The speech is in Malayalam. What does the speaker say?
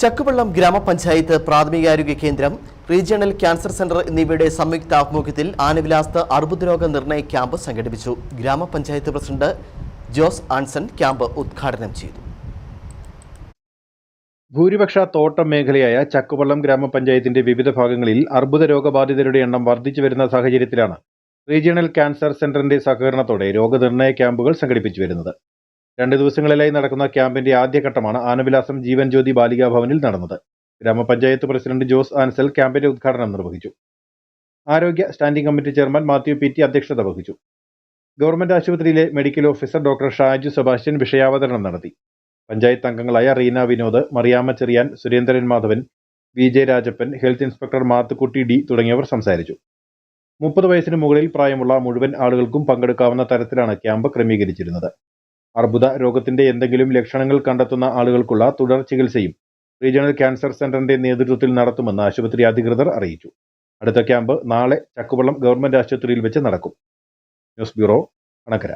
ചക്കുവള്ളം ഗ്രാമപഞ്ചായത്ത് പ്രാഥമികാരോഗ്യ കേന്ദ്രം റീജിയണൽ ക്യാൻസർ സെന്റർ എന്നിവയുടെ സംയുക്ത ആഭിമുഖ്യത്തിൽ ആനവിലാസ്ത അർബുദരോഗ നിർണയ ക്യാമ്പ് സംഘടിപ്പിച്ചു. ഗ്രാമപഞ്ചായത്ത് പ്രസിഡന്റ് ജോസ് ആൻസൺ ക്യാമ്പ് ഉദ്ഘാടനം ചെയ്തു. ഭൂരിപക്ഷ തോട്ടം മേഖലയായ ചക്കുവള്ളം ഗ്രാമപഞ്ചായത്തിന്റെ വിവിധ ഭാഗങ്ങളിൽ അർബുദ രോഗബാധിതരുടെ എണ്ണം വർദ്ധിച്ചു വരുന്ന സാഹചര്യത്തിലാണ് റീജിയണൽ ക്യാൻസർ സെന്ററിന്റെ സഹകരണത്തോടെ രോഗനിർണയ ക്യാമ്പുകൾ സംഘടിപ്പിച്ചു വരുന്നത്. രണ്ട് ദിവസങ്ങളിലായി നടക്കുന്ന ക്യാമ്പിന്റെ ആദ്യഘട്ടമാണ് ആനവിലാസം ജീവൻ ജ്യോതി ബാലികാ ഭവനിൽ നടന്നത്. ഗ്രാമപഞ്ചായത്ത് പ്രസിഡന്റ് ജോസ് ആൻസൽ ക്യാമ്പിന്റെ ഉദ്ഘാടനം നിർവഹിച്ചു. ആരോഗ്യ standing committee chairman Mathew P T അധ്യക്ഷത വഹിച്ചു. ഗവൺമെന്റ് ആശുപത്രിയിലെ medical officer doctor Shaju Sebastian വിഷയാവതരണം നടത്തി. പഞ്ചായത്ത് അംഗങ്ങളായ Reena Vinod Mariamma Cherian Surendran Madhavan V J Rajappan health inspector Mathukutty D തുടങ്ങിയവർ സംസാരിച്ചു. മുപ്പത് വയസ്സിന് മുകളിൽ പ്രായമുള്ള മുഴുവൻ ആളുകൾക്കും പങ്കെടുക്കാവുന്ന തരത്തിലാണ് ക്യാമ്പ് ക്രമീകരിച്ചിരുന്നത്. അർബുദ രോഗത്തിന്റെ എന്തെങ്കിലും ലക്ഷണങ്ങൾ കണ്ടെത്തുന്ന ആളുകൾക്കുള്ള തുടർ ചികിത്സയും റീജിയണൽ ക്യാൻസർ സെന്ററിന്റെ നേതൃത്വത്തിൽ നടത്തുമെന്ന് ആശുപത്രി അധികൃതർ അറിയിച്ചു. അടുത്ത ക്യാമ്പ് നാളെ ചക്കുവള്ളം ഗവൺമെന്റ് ആശുപത്രിയിൽ വെച്ച് നടക്കും. News bureau Anakkara